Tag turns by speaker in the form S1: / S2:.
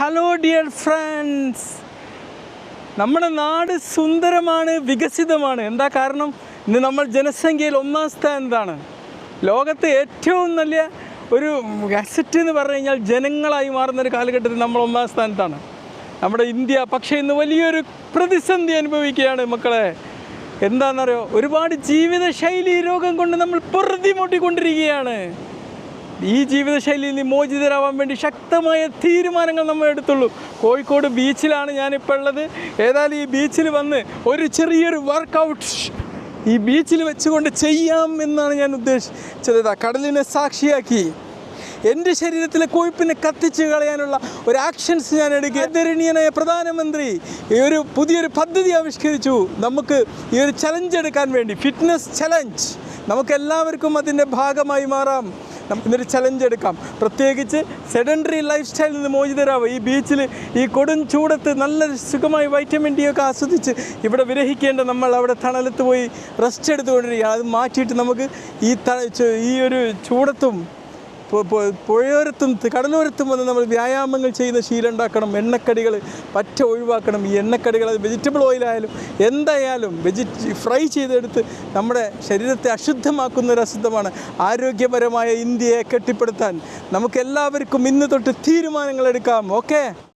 S1: Hello dear friends നമ്മുടെ നാട് സുന്ദരമാണ് വികസിതമാണ്. എന്താ കാരണം? ഇന്ന് നമ്മൾ ജനസംഖ്യയിൽ ഒന്നാം സ്ഥാനത്താണ് ലോകത്തെ ഏറ്റവും നല്ല ഒരു അസറ്റ് എന്ന് പറഞ്ഞു കഴിഞ്ഞാൽ ജനങ്ങളായി മാറുന്ന ഒരു കാലഘട്ടത്തിൽ നമ്മൾ ഒന്നാം സ്ഥാനത്താണ്. നമ്മുടെ ഇന്ത്യ പക്ഷേ ഇന്ന് വലിയൊരു പ്രതിസന്ധി അനുഭവിക്കുകയാണ് മക്കളെ. എന്താണെന്നറിയോ? ഒരുപാട് ജീവിതശൈലി രോഗം കൊണ്ട് നമ്മൾ പൊറുതിമുട്ടിക്കൊണ്ടിരിക്കുകയാണ്. ഈ ജീവിതശൈലിയിൽ നിന്ന് മോചിതരാവാൻ വേണ്ടി ശക്തമായ തീരുമാനങ്ങൾ നമ്മൾ എടുത്തുള്ളൂ. കോഴിക്കോട് ബീച്ചിലാണ് ഞാനിപ്പോൾ ഉള്ളത് ഏതായാലും ഈ ബീച്ചിൽ വന്ന് ഒരു ചെറിയൊരു വർക്കൗട്ട് ഈ ബീച്ചിൽ വെച്ചുകൊണ്ട് ചെയ്യാം എന്നാണ് ഞാൻ ഉദ്ദേശിച്ചത്. കടലിനെ സാക്ഷിയാക്കി. എന്റെ ശരീരത്തിലെ കൊഴുപ്പിനെ കത്തിച്ച് കളയാനുള്ള ഒരു ആക്ഷൻസ് ഞാൻ എടുക്കുക. ആദരണീയനായ പ്രധാനമന്ത്രി ഈ ഒരു പുതിയൊരു പദ്ധതി ആവിഷ്കരിച്ചു. നമുക്ക് ഈ ഒരു ചലഞ്ച് എടുക്കാൻ വേണ്ടി ഫിറ്റ്നസ് ചലഞ്ച് നമുക്കെല്ലാവർക്കും അതിന്റെ ഭാഗമായി മാറാം. നമുക്ക് ഇന്നൊരു ചലഞ്ച് എടുക്കാം. പ്രത്യേകിച്ച് സെഡൻഡറി ലൈഫ് സ്റ്റൈലിൽ നിന്ന് മോചിതരാവുക ഈ ബീച്ചിൽ ഈ കൊടും ചൂടത്ത് നല്ല സുഖമായി വൈറ്റമിൻ ഡി ഒക്കെ ആസ്വദിച്ച് ഇവിടെ വിരഹിക്കേണ്ട നമ്മൾ അവിടെ തണലത്ത് പോയി റെസ്റ്റ് എടുത്തുകൊണ്ടിരിക്കുക അത് മാറ്റിയിട്ട് നമുക്ക് ഈ ഈ ഒരു ചൂടത്തും പുഴയോരത്തും കടലോരത്തും വന്ന് നമ്മൾ വ്യായാമങ്ങൾ ചെയ്യുന്ന ശീലം ഉണ്ടാക്കണം എണ്ണക്കടികൾ പറ്റ ഒഴിവാക്കണം. ഈ എണ്ണക്കടികൾ അത് വെജിറ്റബിൾ ഓയിലായാലും എന്തായാലും വെജിറ്റ് ഫ്രൈ ചെയ്തെടുത്ത് നമ്മുടെ ശരീരത്തെ അശുദ്ധമാക്കുന്ന ഒരു അശുദ്ധമാണ് ആരോഗ്യപരമായ ഇന്ത്യയെ കെട്ടിപ്പടുത്താൻ നമുക്കെല്ലാവർക്കും ഇന്ന് തൊട്ട് തീരുമാനങ്ങൾ എടുക്കാം. ഓക്കെ